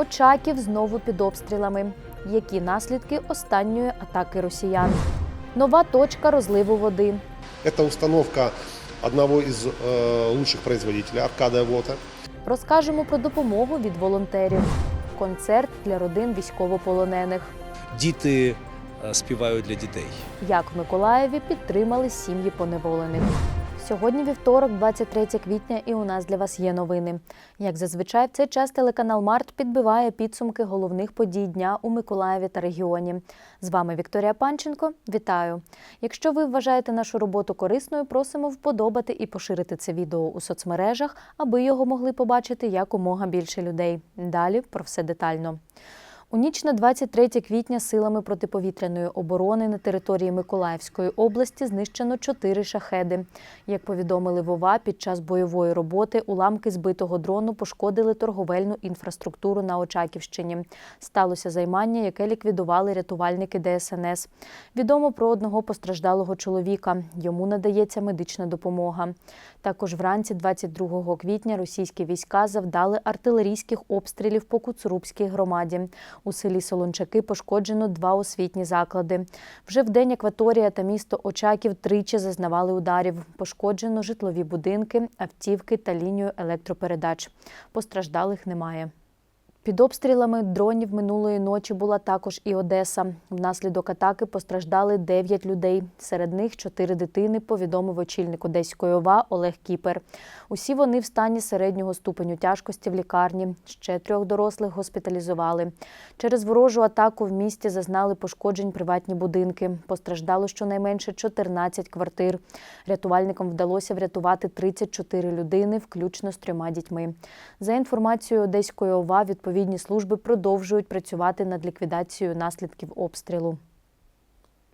Очаків знову під обстрілами. Які наслідки останньої атаки росіян? Нова точка розливу води. Это установка одного из э, лучших производителей Аркадия Вота. Розкажемо про допомогу від волонтерів. Концерт для родин військовополонених. Діти е, співають для дітей. Як в Миколаєві підтримали сім'ї поневолених. Сьогодні вівторок, 23 квітня, і у нас для вас є новини. Як зазвичай, в цей час телеканал Март підбиває підсумки головних подій дня у Миколаєві та регіоні. З вами Вікторія Панченко. Вітаю! Якщо ви вважаєте нашу роботу корисною, просимо вподобати і поширити це відео у соцмережах, аби його могли побачити якомога більше людей. Далі про все детально. У ніч на 23 квітня силами протиповітряної оборони на території Миколаївської області знищено чотири шахеди. Як повідомили ВОВА, під час бойової роботи уламки збитого дрону пошкодили торговельну інфраструктуру на Очаківщині. Сталося займання, яке ліквідували рятувальники ДСНС. Відомо про одного постраждалого чоловіка. Йому надається медична допомога. Також вранці 22 квітня російські війська завдали артилерійських обстрілів по Куцурубській громаді. У селі Солончаки пошкоджено два освітні заклади. Вже в день акваторія та місто Очаків тричі зазнавали ударів. Пошкоджено житлові будинки, автівки та лінію електропередач. Постраждалих немає. Під обстрілами дронів минулої ночі була також і Одеса. Внаслідок атаки постраждали 9 людей. Серед них 4 дитини, повідомив очільник Одеської ОВА Олег Кіпер. Усі вони в стані середнього ступеню тяжкості в лікарні. Ще трьох дорослих госпіталізували. Через ворожу атаку в місті зазнали пошкоджень приватні будинки. Постраждало щонайменше 14 квартир. Рятувальникам вдалося врятувати 34 людини, включно з трьома дітьми. За інформацією Одеської ОВА, відповідні служби продовжують працювати над ліквідацією наслідків обстрілу.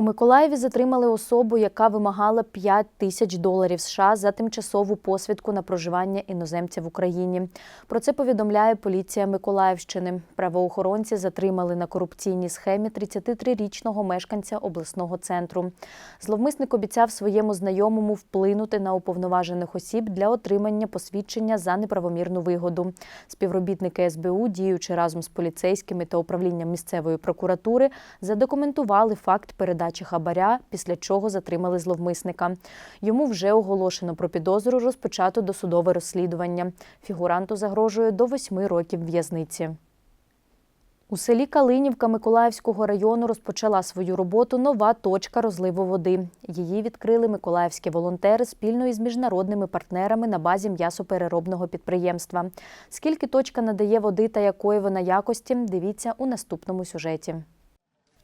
У Миколаєві затримали особу, яка вимагала 5 тисяч доларів США за тимчасову посвідку на проживання іноземця в Україні. Про це повідомляє поліція Миколаївщини. Правоохоронці затримали на корупційній схемі 33-річного мешканця обласного центру. Зловмисник обіцяв своєму знайомому вплинути на уповноважених осіб для отримання посвідчення за неправомірну вигоду. Співробітники СБУ, діючи разом з поліцейськими та управлінням місцевої прокуратури, задокументували факт передачі хабаря, після чого затримали зловмисника. Йому вже оголошено про підозру, розпочато досудове розслідування. Фігуранту загрожує до восьми років в'язниці. У селі Калинівка Миколаївського району розпочала свою роботу нова точка розливу води. Її відкрили миколаївські волонтери спільно із міжнародними партнерами на базі м'ясопереробного підприємства. Скільки точка надає води та якої вона якості, дивіться у наступному сюжеті.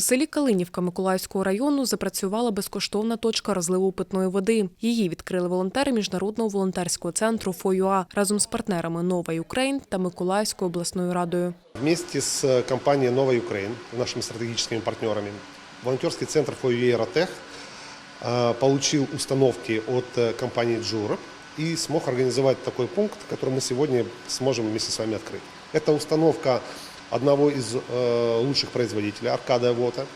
У селі Калинівка Миколаївського району запрацювала безкоштовна точка розливу питної води. Її відкрили волонтери міжнародного волонтерського центру ФОЮА разом з партнерами Нова Юкрейн та Миколаївською обласною радою. Вместе с э, компанией «Новая Украина», нашими стратегическими партнерами, волонтерский центр «Фойюе Ротех» э, получил установки от э, компании «Джур» и смог организовать такой пункт, который мы сегодня сможем вместе с вами открыть. Это установка одного из э, лучших производителей Аркадия Вота,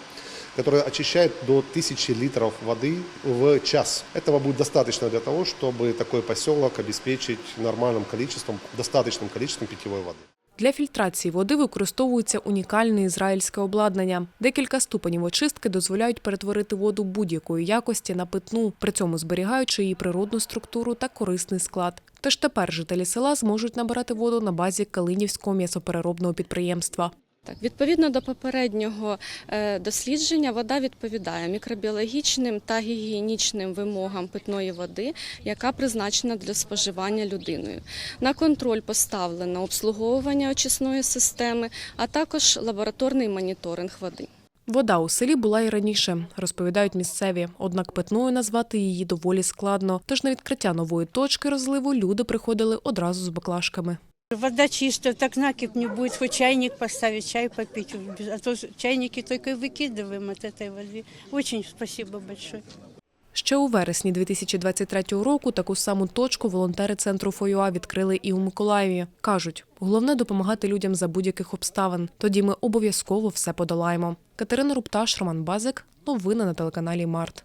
который очищает до 1000 литров воды в час. Этого будет достаточно для того, чтобы такой поселок обеспечить нормальным количеством, достаточным количеством питьевой воды. Для фільтрації води використовується унікальне ізраїльське обладнання. Декілька ступенів очистки дозволяють перетворити воду будь-якої якості на питну, при цьому зберігаючи її природну структуру та корисний склад. Тож тепер жителі села зможуть набирати воду на базі Калинівського м'ясопереробного підприємства. Так, відповідно до попереднього е, дослідження, вода відповідає мікробіологічним та гігієнічним вимогам питної води, яка призначена для споживання людиною. На контроль поставлено обслуговування очисної системи, а також лабораторний моніторинг води. Вода у селі була і раніше, розповідають місцеві. Однак питною назвати її доволі складно. Тож на відкриття нової точки розливу люди приходили одразу з баклажками. Вода чистая, так знаков не будет, хоть чайник поставить, чай попить. А то чайники только и выкидываем от этой воды. Очень спасибо большое. Ще у вересні 2023 року таку саму точку волонтери центру ФОЮА відкрили і у Миколаєві. Кажуть, головне допомагати людям за будь-яких обставин. Тоді ми обов'язково все подолаємо. Катерина Рупташ, Роман Базик. Новини на телеканалі Март.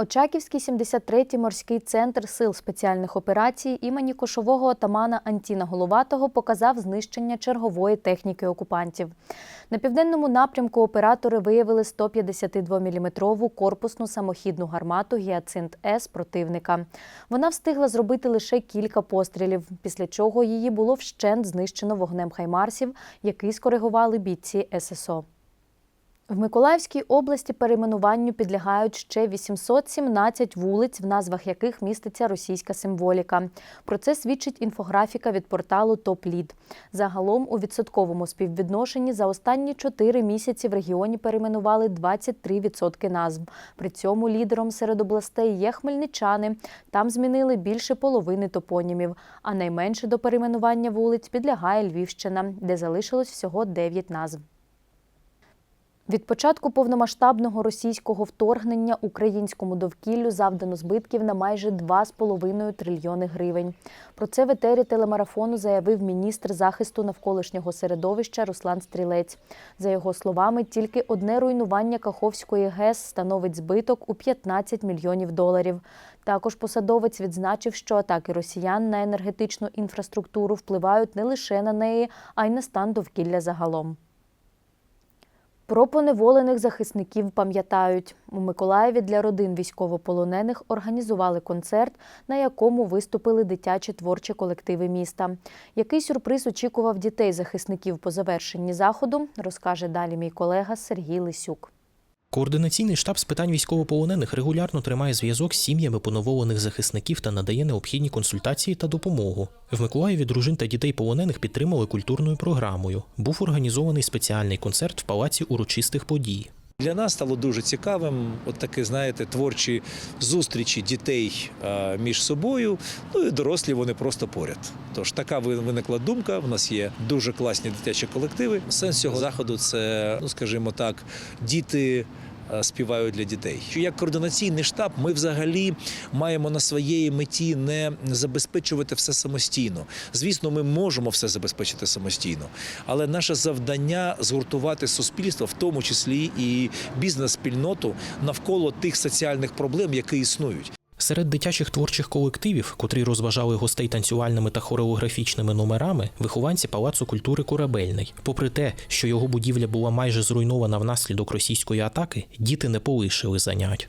Очаківський 73-й морський центр сил спеціальних операцій імені кошового отамана Антіна Головатого показав знищення чергової техніки окупантів. На південному напрямку оператори виявили 152-мм корпусну самохідну гармату Гіацинт С противника. Вона встигла зробити лише кілька пострілів, після чого її було вщент знищено вогнем хаймарсів, який скоригували бійці ССО. В Миколаївській області перейменуванню підлягають ще 817 вулиць, в назвах яких міститься російська символіка. Про це свідчить інфографіка від порталу ТОПЛІД. Загалом у відсотковому співвідношенні за останні 4 місяці в регіоні перейменували 23% назв. При цьому лідером серед областей є хмельничани. Там змінили більше половини топонімів. А найменше до перейменування вулиць підлягає Львівщина, де залишилось всього 9 назв. Від початку повномасштабного російського вторгнення українському довкіллю завдано збитків на майже 2,5 трильйони гривень. Про це в етері телемарафону заявив міністр захисту навколишнього середовища Руслан Стрілець. За його словами, тільки одне руйнування Каховської ГЕС становить збиток у 15 мільйонів доларів. Також посадовець відзначив, що атаки росіян на енергетичну інфраструктуру впливають не лише на неї, а й на стан довкілля загалом. Про поневолених захисників пам'ятають. У Миколаєві для родин військовополонених організували концерт, на якому виступили дитячі творчі колективи міста. Який сюрприз очікував дітей захисників по завершенні заходу, розкаже далі мій колега Сергій Лисюк. Координаційний штаб з питань військовополонених регулярно тримає зв'язок з сім'ями поноволених захисників та надає необхідні консультації та допомогу. В Миколаєві дружин та дітей полонених підтримали культурною програмою. Був організований спеціальний концерт в палаці урочистих подій. Для нас стало дуже цікавим, от таке, знаєте, творчі зустрічі дітей е, між собою. Ну і дорослі вони просто поряд. Тож така ви- виникла думка. В нас є дуже класні дитячі колективи. Сенс цього заходу це, ну скажімо так, діти. Е, Співають для дітей. Як координаційний штаб, ми взагалі маємо на своєї меті не забезпечувати все самостійно. Звісно, ми можемо все забезпечити самостійно, але наше завдання згуртувати суспільство, в тому числі і бізнес-спільноту навколо тих соціальних проблем, які існують. Серед дитячих творчих колективів, котрі розважали гостей танцювальними та хореографічними номерами, вихованці Палацу культури Корабельний. Попри те, що його будівля була майже зруйнована внаслідок російської атаки, діти не полишили занять.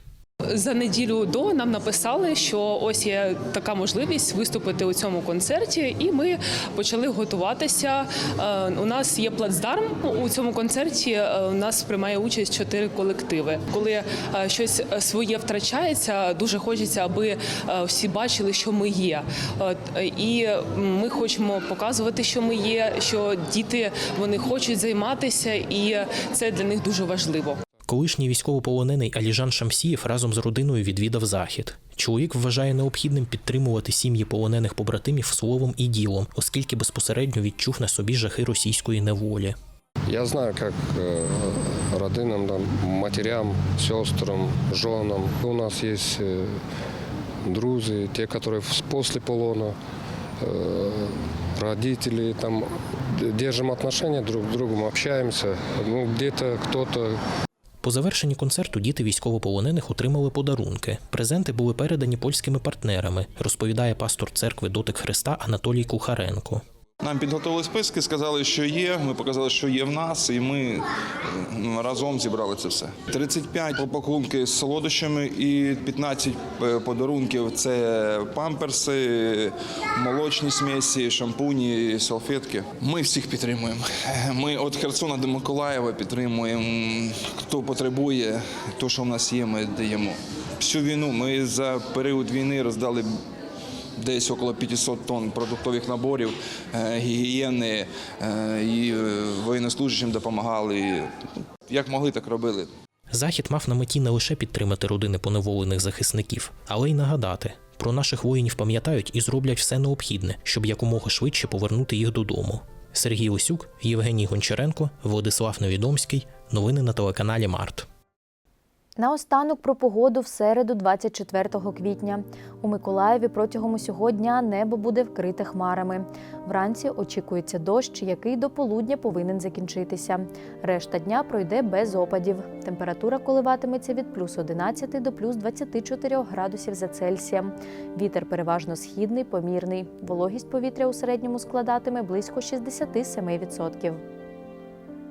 За неділю до нам написали, що ось є така можливість виступити у цьому концерті, і ми почали готуватися. Е, У нас є плацдарм у цьому концерті. е, У нас приймає участь чотири колективи. Коли е, щось своє втрачається, дуже хочеться, аби всі бачили, що ми є. І ми хочемо показувати, що ми є, що діти вони хочуть займатися, і це для них дуже важливо. Колишній військовополонений Аліжан Шамсієв разом з родиною відвідав захід. Чоловік вважає необхідним підтримувати сім'ї полонених побратимів словом і ділом, оскільки безпосередньо відчув на собі жахи російської неволі. Я знаю, как э, родинам, там, матерям, сестрам, женам. У нас есть э, друзья, те, которые с- после полона, э, родители, там, д- держим отношения друг к другу, общаемся. Ну, где-то кто-то по завершенні концерту діти військовополонених отримали подарунки. Презенти були передані польськими партнерами, розповідає пастор церкви Дотик Христа Анатолій Кухаренко. Нам підготували списки, сказали, що є. Ми показали, що є в нас, і ми е, разом зібрали це все. 35 пакунки з солодощами і 15 подарунків це памперси, молочні смесі, шампуні, салфетки. Ми всіх підтримуємо. Ми від Херсона до Миколаєва підтримуємо. Хто потребує, то, що в нас є, ми даємо. Всю війну ми за період війни роздали десь около 500 тонн продуктових наборів, е, гігієни е, і е, воєннослужащим допомагали. Як могли, так робили. Захід мав на меті не лише підтримати родини поневолених захисників, але й нагадати. Про наших воїнів пам'ятають і зроблять все необхідне, щоб якомога швидше повернути їх додому. Сергій Осюк, Євгеній Гончаренко, Владислав Невідомський. Новини на телеканалі Март. Наостанок про погоду в середу, 24 квітня. У Миколаєві протягом усього дня небо буде вкрите хмарами. Вранці очікується дощ, який до полудня повинен закінчитися. Решта дня пройде без опадів. Температура коливатиметься від плюс 11 до плюс 24 градусів за Цельсієм. Вітер переважно східний, помірний. Вологість повітря у середньому складатиме близько 67%.